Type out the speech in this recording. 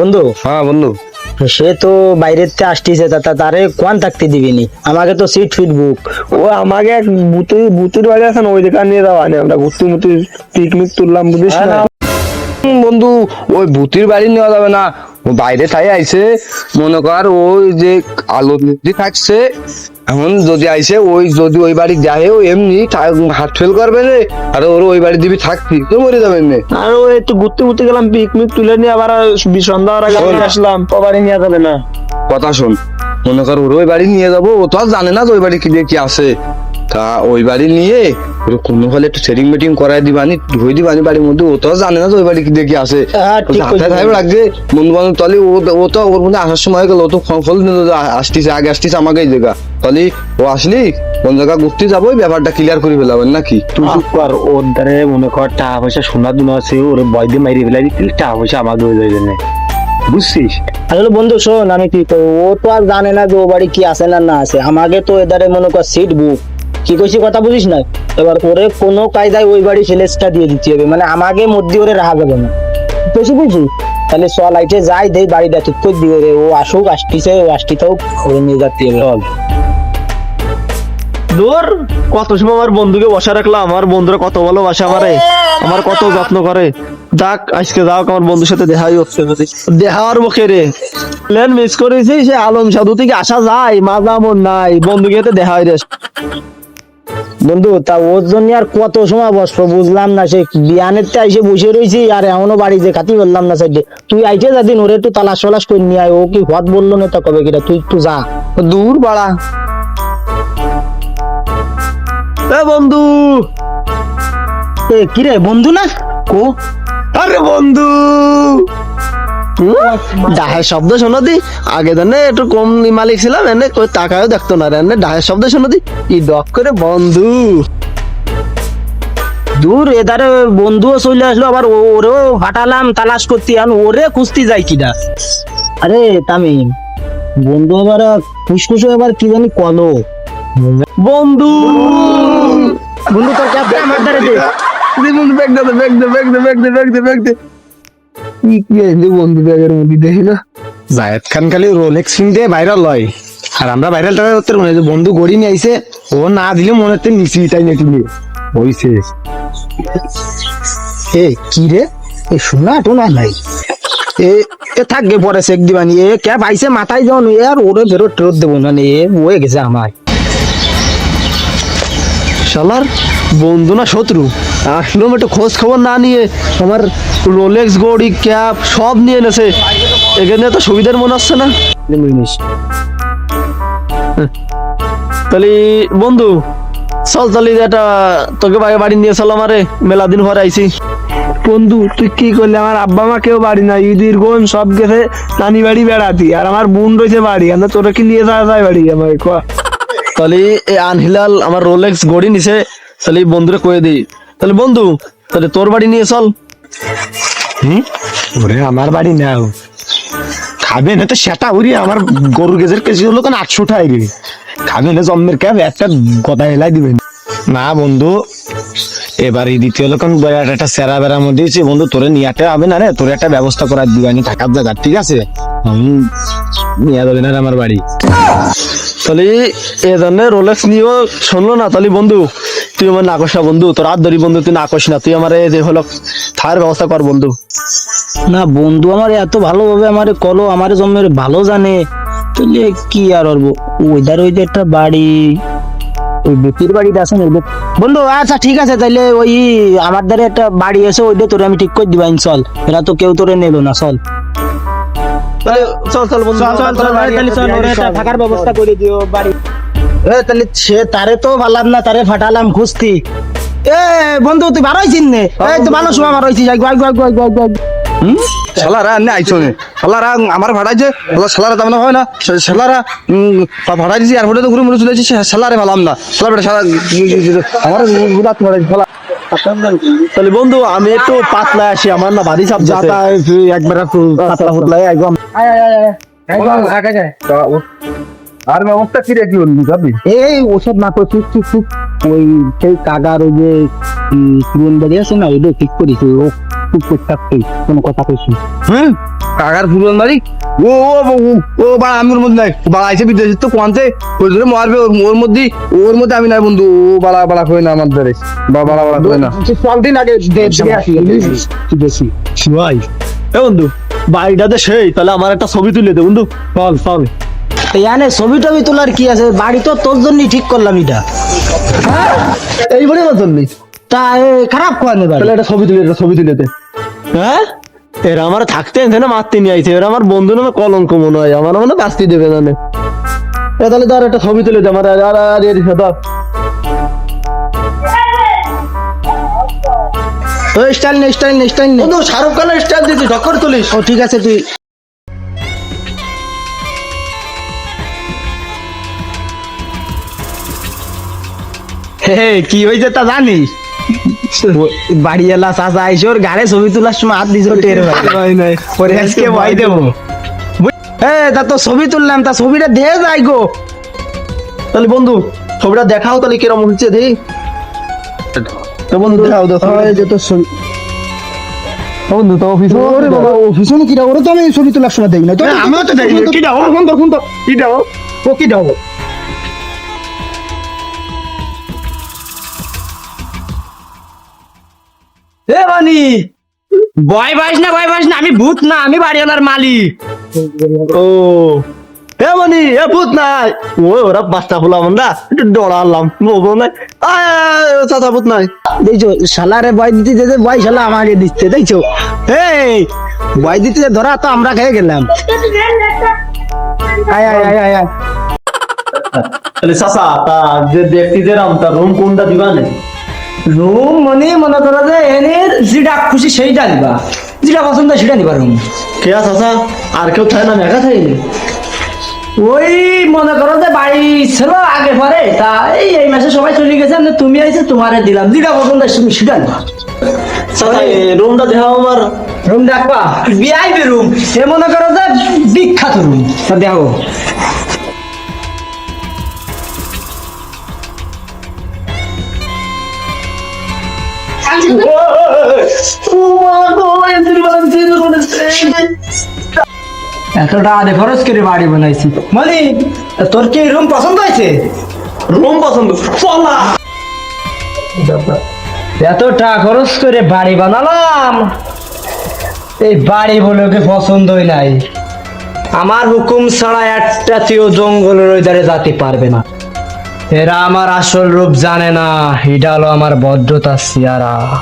বন্ধু? হ্যাঁ বন্ধু। সে তো বাইরের থেকে আসতেছে তা তারে কোয়ান থাকতে দিবিনি? আমাকে তো সিট ফিট বুক ও আমাকে এক বুতুর বুতুর বাড়ি আছে ওই জায়গা নিয়ে যাওয়া আমরা ঘুরতে মুতি পিকনিক তুললাম বুঝিস না? বন্ধু ওই ভূতির বাড়ি নেওয়া যাবে না। ও বাইরে তাই আইছে মনে কর ওই যে আলো থাকছে এখন যদি আইসে ওই যদি ওই বাড়ি যায় ও এমনি হাত ফেল করবে রে আর ওর ওই বাড়ি দিবি থাকতি তো মরে যাবে এমনি আর ও একটু ঘুরতে ঘুরতে গেলাম পিকনিক তুলে নিয়ে আবার বি- সন্ধ্যা আর আগে আসলাম তো বাড়ি নিয়ে যাবে না। কথা শোন মনে কর ওর ওই বাড়ি নিয়ে যাব ও তো আর জানে না যে ওই বাড়ি কি দিয়ে কি আছে। তা ওই বাড়ি নিয়ে ওর কোনো হলে একটু সেটিং মিটিং করাই দিবানি ধুই দিবানি বাড়ির মধ্যে ও তো জানে না যে ওই বাড়ি কি দিয়ে কি আছে হ্যাঁ, ঠিক হাতে থাকবে লাগছে বন্ধু বান্ধব তাহলে ও ও তো ওর মধ্যে আসার সময় গেল ও তো ফোন ফল আসতিছে আগে আসতিছে আমাকে এই জায়গা। তাহলে ও আসলি কোন জায়গা ঘুরতে যাব ওই ব্যাপারটা ক্লিয়ার করে ফেলাবেন নাকি? তুই চুপ কর ওর দ্বারে মনে কর টাকা পয়সা সোনা দুনা আছে ওর বয় দিয়ে মাইরে ফেলাই দিতে টাকা পয়সা আমাকে হয়ে যাবে না বুঝছিস? আসলে বন্ধু শোন আমি কি করব ও তো আর জানে না যে ও বাড়ি কি আছে না না আছে। আমাকে তো এদারে মনে কর সিট বুক কি কইছি কথা বুঝিস না? এবার ওরে কোনো কায়দায় ওই বাড়ি সেলেসটা দিয়ে দিতে হবে। মানে আমাকে মধ্যে ওরে রাখা যাবে না। বেশি বুঝি তাহলে চ, লাইটে যাই, দেই বাড়িটা ঠিক করে দিবে রে ও আসুক, আসতিছে, ও আসতিতেও ওরে নিয়ে যাতে হবে। দূর, কত সময় আমার বন্ধুকে বসা রাখলাম? আমার বন্ধুরা কত ভালোবাসে আমারে। আমার কত যত্ন করে। যাক, আজকে যাও, আমার বন্ধুর সাথে দেখাই হচ্ছে দেখার মুখে রে। প্লেন মিস করেছি, সে আলম সাধু থেকে আসা যায় মাজা মন নাই। বন্ধুকে দেখা হয় রে। বন্ধু তা ওর জন্য আর কত সময় বসবো? বুঝলাম না সে বিয়ানের তে এসে বসে রয়েছি আর এমনও বাড়ি যে খাতি বললাম না সাইডে। তুই আইতে যাদিন ওরে একটু তালাশ টালাশ করে নিয়ে আয় ও কি হত বলল না তা কবে কিনা তুই একটু যা। দূর বাড়া এ বন্ধু। এ কিরে বন্ধু না? কো? আরে বন্ধু। ডাহের শব্দ শোনো দি। আগে জানে একটু কম মালিক ছিলাম এনে কই টাকাও দেখতো না রে এনে ডাহের শব্দ শোনো দি। ই ডক করে বন্ধু। দূর এদারে বন্ধুও চলে আসলো আবার ওরেও হাঁটালাম তালাশ করতে আর ওরে খুঁজতে যাই কিনা আরে তামিম বন্ধু এবার ফুসফুসো এবার কি জানি কলো। বন্ধু! বন্ধু তোর ক্যাপটা আমার দ্বারে দে। বন্ধু ব্যাগ দে ব্যাগ দে ব্যাগ দে ব্যাগ দে ব্যাগ দে। কি কি এলি বন্ধু ব্যাগের মধ্যে না। খান খালি রোলেক্স দিয়ে ভাইরাল হয় আর আমরা ভাইরাল টাকা করতে মনে বন্ধু গড়ি নিয়ে আইছে, ও না দিলে মনে হচ্ছে নিচি তাই নাকি হইছে। এ, কি রে? এ, শোনা, টোনা নাই। এ এ থাকবে পরে চেক দিবানি এ ক্যাপ আইছে মাথায় যাও এ আর ওরে ফেরত টেরত দেবো না। এ, হয়ে গেছে আমার। শালার, বন্ধু না শত্রু। আসলাম একটু খোঁজ খবর না নিয়ে আমার রোলেক্স গড়ি ক্যাপ সব নিয়ে নেছে এখানে তো সুবিধার মনে হচ্ছে না। তাহলে বন্ধু চল তাহলে এটা তোকে বাড়ি বাড়ি নিয়ে চল আমারে মেলা দিন পরে আইছি। বন্ধু তুই কি করলি? আমার আব্বা মা কেউ বাড়ি না ঈদের গোন সব গেছে নানি বাড়ি বেড়াতি। আর আমার বোন রয়েছে বাড়ি। আমরা তোরা কি নিয়ে যাওয়া যায় বাড়ি? কয়া তাহলে এই আনহিলাল আমার রোলেক্স গড়ি নিছে। তাহলে বন্ধুরে কয়ে দিই তাহলে বন্ধু, তাহলে তোর বাড়ি নিয়ে চল। হুম? ওরে আমার বাড়ি নাও। খাবে না তো সেটা উড়ি, আমার গরু গেজের কেজি হলো কেন আটশো রে? খাবে না জন্মের ক্যাব, একটা গদা এলাই দিবেন। না বন্ধু এবার এই দ্বিতীয় লোক বিরাট একটা সেরা বেড়ার মধ্যে দিয়েছি। বন্ধু, তোরে নিয়াতে হবে না রে? তোর একটা ব্যবস্থা করার দিবানি থাকার জায়গা, ঠিক আছে? নিয়ে যাবে না আমার বাড়ি। তাহলে এ ধরনের রোলেক্স নিয়েও শুনলো না, তাহলে বন্ধু, তুই আমার নাকশ না বন্ধু, তোর হাত ধরি বন্ধু, তুই নাকশ না, তুই আমার এই যে হলো, থার ব্যবস্থা কর বন্ধু। না, বন্ধু, আমার এত ভালোভাবে আমার কলো, আমার জন্মের ভালো জানে, তাহলে কি আর ওইদার ওই যে একটা বাড়ি। ওই বেটির বাড়িটা আছে না বন্ধু আচ্ছা ঠিক আছে তাইলে ওই আমার দ্বারা একটা বাড়ি আছে ওইটা তোরে আমি ঠিক করে দিবাইন চল এরা তো কেউ তোরে নেলো না চল। চল চল বন্ধু চল, চল, চল, তাহলে চল, ওরে থাকার ব্যবস্থা করে দিও বাড়ি। এ তাহলে সে তারে তো ভালাম না তারে ফাটালাম খুঁজতি। এ বন্ধু তুই ভালো হয়েছিস নে? এই তো ভালো সময় ভালো হয়েছিস আইগো আইগো আইগো আইগো শালারা এনে আইছো নে। শালারা আমার শালারা তেমন হয় না। শালারা ভাড়াই দিছি এয়ারপোর্টে তো ঘুরে মুড়ে চলে এসেছি শালারে ভালাম না। শালা বেটা শালা আমার গুলাত ভাড়াইছে শালা। তাহলে বন্ধু আমি একটু পাতলা আসি আমার না ভারী চাপ যাতা একবার একটু পাতলা ফুতলা একদম। আর ব্যবস্থা কি রে কি যাবি এই ওসব না করে চুপ চুপ ওই সেই কাকার ওই যে পুরন বাড়ি আছে না ওইটা ঠিক করেছি। ও চুপ করে থাকতে কোনো কথা কইছি হ্যাঁ? কাকার ফুলন বাড়ি ও ও ও, ও, ও বাড়া আমি ওর মধ্যে নাই। বাড়া আইসে বিদেশে তো কোয়ান্তে ওই ধরে মারবে ওর ওর মধ্যে ওর মধ্যে আমি নাই বন্ধু। ও বাড়া বাড়া কই না আমার ধরে। বাড়া বাড়া বাড়া কই না। চল আগে দেখি ভাই এ বন্ধু বাড়িটাতে সেই তাহলে আমার একটা ছবি তুলে দে বন্ধু। চল চল। ইয়ানে ছবি টবি তোলার কি আছে? বাড়ি তো তোর জন্যই ঠিক করলাম এটা। এইবারে নেই তা এ, খারাপ কোয়া নেই তাহলে একটা ছবি তুলে একটা ছবি তুলে দে। হ্যাঁ? এরা আমার থাকতে এখানে মারতে নিয়ে আইছে। এরা আমার বন্ধু নামে কলঙ্ক মনে হয়। আমার মনে কাস্তি দেবে জানে। এ তাহলে ধর একটা ছবি তুলে দে আমার। আর আর আর এর ধর। ওই স্টাইল নে স্টাইল নে স্টাইল নে। বন্ধু শাহরুখ খানের স্টাইল দিচ্ছি ঢক্কর তুলিস। ও ঠিক আছে তুই হে কি হয়েছে তা জানিস? বাড়ি এলা চাচা আইসে ওর গাড়ে ছবি তোলার সময় হাত দিছিল টের ভাই। পরে আজকে ভাই দেবো হে তা তো ছবি তুললাম তা ছবিটা দিয়ে যাই গো। তাহলে বন্ধু ছবিটা দেখাও তাহলে কিরম হচ্ছে দেখি। তো বন্ধু দেখাও তো ওই যে তোর ছবি। বন্ধু তো অফিস ওরে বাবা ও ভীষণ কিরা ওরে তো আমি ছবি তোলার সময় দেখি না আমিও তো দেখি কি দাও তো ফোন তো কি দাও ও কি দাও এ বানি ভয় পাইস না ভয় পাইস না আমি ভূত না আমি বাড়িওয়ালার মালিক। ও। এ এ ভূত নাই। ওই ওরা পাঁচটা ফুলা আমরা একটু ডরালাম বলব চাচা ভূত নাই। দেখছ শালারে দিতে যেতে বয় শালা আমাকে দিচ্ছে দেখছ? এই বয় দিতে যে ধরা তো আমরা খেয়ে গেলাম। আয় আয় আয় আয় আয়। তাহলে চাচা তা যে ব্যক্তিদের তার রুম কোনটা দিবা নেই রুম মানে মনে করো যে এনে যেটা খুশি সেইটা নিবা। যেটা পছন্দ সেটা নিবা রুম। কে চাচা? আর কেউ থাকে না একা থাকি ওই মনে করো যে বাড়ি ছিল আগে পরে তা এই এই মাসে সবাই চলে গেছে তুমি আইছে তোমারে দিলাম। যেটা পছন্দ তুমি সেটা নিবা। রুমটা দেখাও আমার। রুম দেখবা? বিআইবি রুম এ মনে করো যে বিখ্যাত রুম। তা দেখো এতটা আদে খরচ করে বাড়ি বানাইছি। মানে তোর কি রুম পছন্দ হয়েছে? রুম পছন্দ। চলা এত টাকা খরচ করে বাড়ি বানালাম। এই বাড়ি বলে ওকে পছন্দই নাই। আমার হুকুম ছাড়া একটা জঙ্গলের ওই ধারে যেতে পারবে না। এরা আমার আসল রূপ জানে না। হলো আমার ভদ্রতা সিয়ারা।